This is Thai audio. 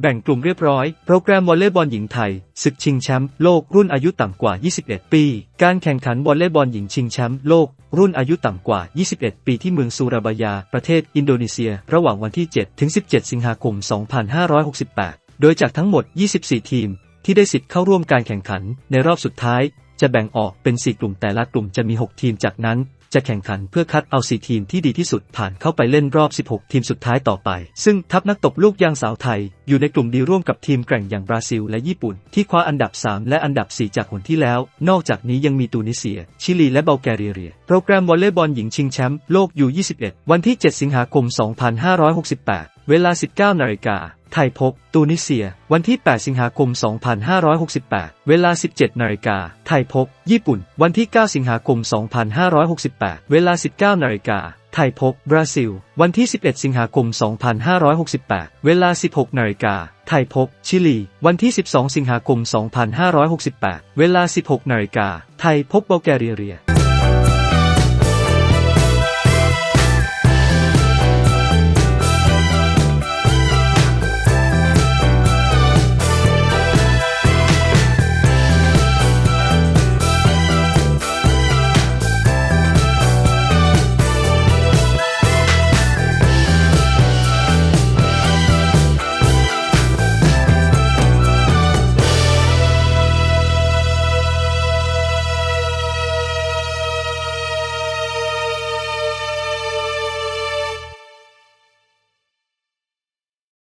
แบ่งกลุ่มเรียบร้อย โปรแกรมวอลเลย์บอลหญิงไทยศึกชิงแชมป์โลกรุ่นอายุต่ำกว่า 21 ปี การแข่งขันวอลเลย์บอลหญิงชิงแชมป์โลก รุ่นอายุต่ำกว่า 21 ปีที่เมืองซูราบายา ประเทศอินโดนีเซีย ระหว่างวันที่ 7 ถึง 17 สิงหาคม 2568 โดยจากทั้งหมด 24 ทีม ที่ได้สิทธิ์เข้าร่วมการแข่งขันในรอบสุดท้าย จะแบ่งออกเป็น 4 กลุ่มแต่ละกลุ่มจะมี 6 ทีมจากนั้น จะแข่งขันเพื่อคัดเอา 4 ทีมที่ดีที่สุดผ่านเข้าไปเล่นรอบ 16 ทีมสุดท้ายต่อไป ซึ่งทัพนักตบลูกยางสาวไทย อยู่ในกลุ่มดีร่วมกับทีมแกร่งอย่างบราซิลและญี่ปุ่น ที่คว้าอันดับ 3 และอันดับ 4 จากหนที่แล้ว นอกจากนี้ยังมีตูนิเซีย ชิลีและเบลแกเรีย โปรแกรมวอลเลย์บอลหญิงชิงแชมป์โลกยู21วันที่ 7 สิงหาคม 2568 เวลา 19นาฬิกา ไทยพบ ตูนิเซีย วันที่ 8 สิงหาคม 2568 เวลา 17 นาฬิกา ไทยพบ ญี่ปุ่น วันที่ 9 สิงหาคม 2568 เวลา 19 นาฬิกา ไทยพบ บราซิล วันที่ 11 สิงหาคม 2568 เวลา 16 นาฬิกา ไทยพบ ชิลี วันที่ 12 สิงหาคม 2568 เวลา 16 นาฬิกา ไทยพบบัลแกเรีย